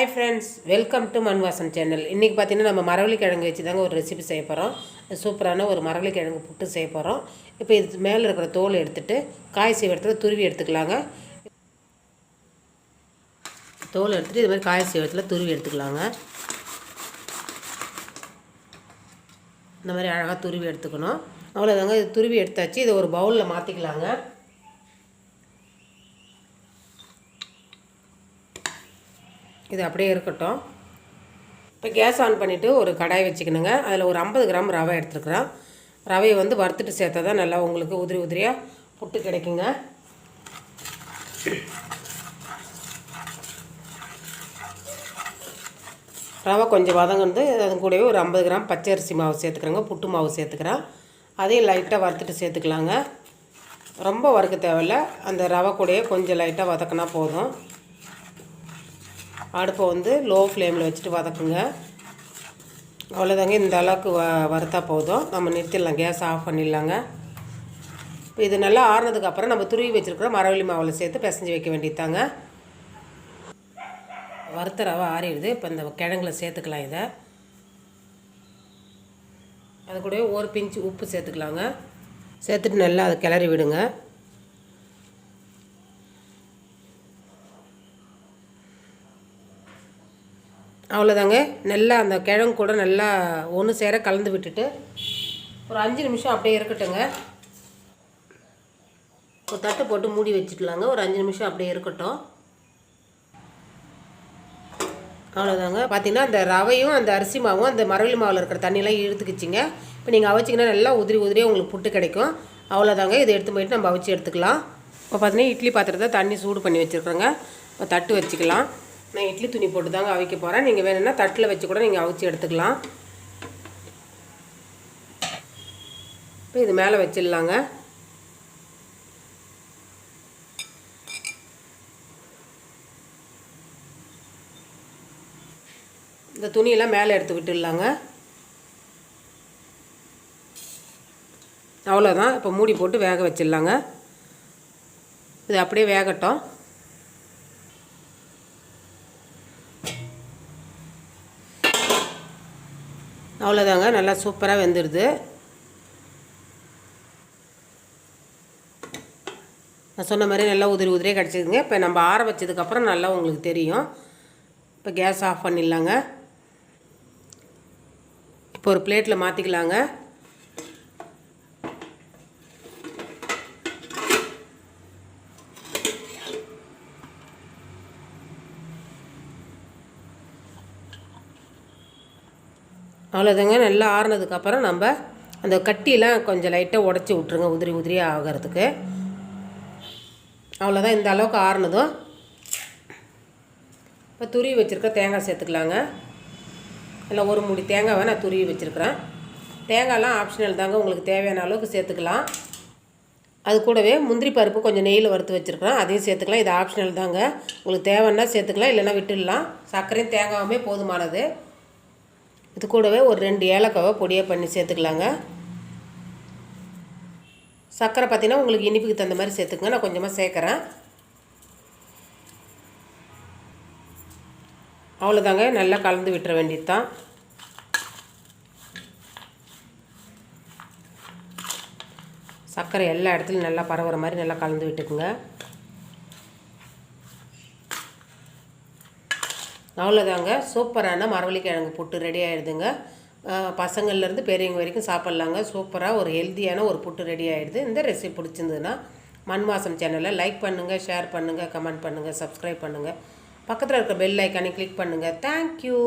Hi friends welcome to Manvasan channel இன்றைக்கி பார்த்தீங்கன்னா நம்ம மரவள்ளி கிழங்கு வச்சு தாங்க ஒரு ரெசிபி செய்ய போகிறோம் சூப்பரான ஒரு மரவள்ளி கிழங்கு புட்டு செய்ய போகிறோம் இப்போ இது மேலே இருக்கிற தோல் எடுத்துட்டு காய் செய்வ இடத்துல துருவி எடுத்துக்கலாங்க. தோல் எடுத்துகிட்டு இது மாதிரி காய் செய்வ இடத்துல துருவி எடுத்துக்கலாங்க. இந்த மாதிரி அழகாக துருவி எடுத்துக்கணும். அவ்வளோதாங்க இது துருவி எடுத்தாச்சு. இதை ஒரு பவுலில் மாற்றிக்கலாங்க இது அப்படியே இருக்கட்டும். இப்போ கேஸ் ஆன் பண்ணிவிட்டு ஒரு கடாய் வச்சுக்கணுங்க. அதில் ஒரு ஐம்பது கிராம் ரவை எடுத்துருக்குறோம் ரவையை வந்து வறுத்துட்டு சேர்த்தா தான் நல்லா உங்களுக்கு உதிரி உதிரியாக புட்டு கிடைக்குங்க. ரவை கொஞ்சம் வதங்கினது. அது கூடவே ஒரு ஐம்பது கிராம் பச்சை அரிசி மாவு சேர்த்துக்கிறேங்க. புட்டு மாவு சேர்த்துக்கிறேன். அதையும் லைட்டாக வறுத்துட்டு சேர்த்துக்கலாங்க. ரொம்ப வறுக்க தேவையில்ல. அந்த ரவை கூடயே கொஞ்சம் லைட்டாக வதக்கினா போதும். அடுப்பை வந்து லோ ஃப்ளேமில் வச்சுட்டு வதக்குங்க. அவ்வளோதாங்க இந்த அளவுக்கு வ வறுத்தா போதும். நம்ம நிறுத்திடலாம். கேஸ் ஆஃப் பண்ணிடலாங்க. இப்போ இது நல்லா ஆறுனதுக்கப்புறம் நம்ம துருவி வச்சுருக்கிற மரவள்ளி மாவில் சேர்த்து பிசைஞ்சு வைக்க வேண்டியதாங்க வறுத்த ரவை ஆறிடுது. இப்போ இந்த கிழங்குல சேர்த்துக்கலாம் இதை. அது கூடவே ஒரு பிஞ்சு உப்பு சேர்த்துக்கலாங்க. சேர்த்துட்டு நல்லா அதை கிளறி விடுங்க. அவ்வளோதாங்க நல்லா அந்த கிழங்கு கூட நல்லா ஒன்று சேர கலந்து விட்டுட்டு ஒரு அஞ்சு நிமிஷம் அப்படியே இருக்கட்டுங்க. ஒரு தட்டு போட்டு மூடி வச்சுக்கலாங்க ஒரு அஞ்சு நிமிஷம் அப்படியே இருக்கட்டும். அவ்வளோதாங்க பார்த்தீங்கன்னா அந்த ரவையும் அந்த அரிசி மாவும் அந்த மரவள்ளி மாவில் இருக்கிற தண்ணியெலாம் இழுத்துக்கிச்சிங்க. இப்போ நீங்கள் அவிச்சிங்கன்னா நல்லா உதிரி உதிரியாக உங்களுக்கு புட்டு கிடைக்கும். அவ்வளோதாங்க இதை எடுத்து போயிட்டு நம்ம அவிச்சு எடுத்துக்கலாம். இப்போ பார்த்தீங்கன்னா இட்லி பாத்திரத்தை தண்ணி சூடு பண்ணி வச்சுருக்குறோங்க. இப்போ தட்டு வச்சுக்கலாம். நான் இட்லி துணி போட்டு தாங்க அவிக்க போகிறேன் நீங்கள் வேணும்னா தட்டில் வச்சு கூட நீங்கள் அவிச்சு எடுத்துக்கலாம். இப்போ இது மேலே வச்சிடலாங்க. இந்த துணியெல்லாம் மேலே எடுத்து விட்டுடலாங்க. அவ்வளோதான் இப்போ மூடி போட்டு வேக வச்சிடலாங்க. இது அப்படியே வேகட்டும். அவ்வளோதாங்க நல்லா சூப்பராக வெந்துடுது நான் சொன்ன மாதிரி நல்லா உதிரி உதிரியாக கிடச்சிதுங்க. இப்போ நம்ம ஆற வச்சதுக்கப்புறம் நல்லா உங்களுக்கு தெரியும். இப்போ கேஸ் ஆஃப் பண்ணிடலாங்க. இப்போ ஒரு பிளேட்டில் மாற்றிக்கலாங்க அவ்வளோதாங்க நல்லா ஆறுனதுக்கப்புறம் நம்ம அந்த கட்டியெலாம் கொஞ்சம் லைட்டாக உடச்சி விட்ருங்க உதிரி உதிரியாக ஆகிறதுக்கு. அவ்வளோதான் இந்த அளவுக்கு ஆறுனதும். இப்போ துருவி வச்சுருக்க தேங்காய் சேர்த்துக்கலாங்க. இல்லை ஒரு மூடி தேங்காவை நான் துருவி வச்சுருக்கிறேன். தேங்காயெலாம் ஆப்ஷனல் தாங்க. உங்களுக்கு தேவையான அளவுக்கு சேர்த்துக்கலாம். அது கூடவே முந்திரி பருப்பு கொஞ்சம் நெய்யில் வறுத்து வச்சுருக்கிறேன். அதையும் சேர்த்துக்கலாம். இது ஆப்ஷனல் தாங்க. உங்களுக்கு தேவைன்னா சேர்த்துக்கலாம் இல்லைன்னா விட்டுடலாம். சர்க்கரையும் தேங்காயுமே போதுமானது. இது கூடவே ஒரு ரெண்டு ஏலக்காவை பொடியாக பண்ணி சேர்த்துக்கலாங்க. சர்க்கரை பார்த்தீங்கன்னா உங்களுக்கு இனிப்புக்கு தகுந்த மாதிரி சேர்த்துக்கங்க. நான் கொஞ்சமாக சேர்க்குறேன். அவ்வளோதாங்க நல்லா கலந்து விட்டுற வேண்டியது தான் சர்க்கரை எல்லா இடத்துலையும் நல்லா பரவுற மாதிரி நல்லா கலந்து விட்டுக்குங்க. அவ்வளோதாங்க சூப்பரான மரவள்ளிக்கிழங்கு புட்டு ரெடி ஆகிடுதுங்க பசங்கள்லேருந்து பெரியவங்க வரைக்கும் சாப்பிட்லாங்க. சூப்பராக ஒரு ஹெல்த்தியான ஒரு புட்டு ரெடி ஆகிடுது இந்த ரெசிபி பிடிச்சிருந்ததுன்னா மாதம் சேனலை லைக் பண்ணுங்கள் ஷேர் பண்ணுங்கள் கமெண்ட் பண்ணுங்கள் சப்ஸ்கிரைப் பண்ணுங்கள் பக்கத்தில் இருக்க பெல் ஐக்கானே கிளிக் பண்ணுங்கள் தேங்க்யூ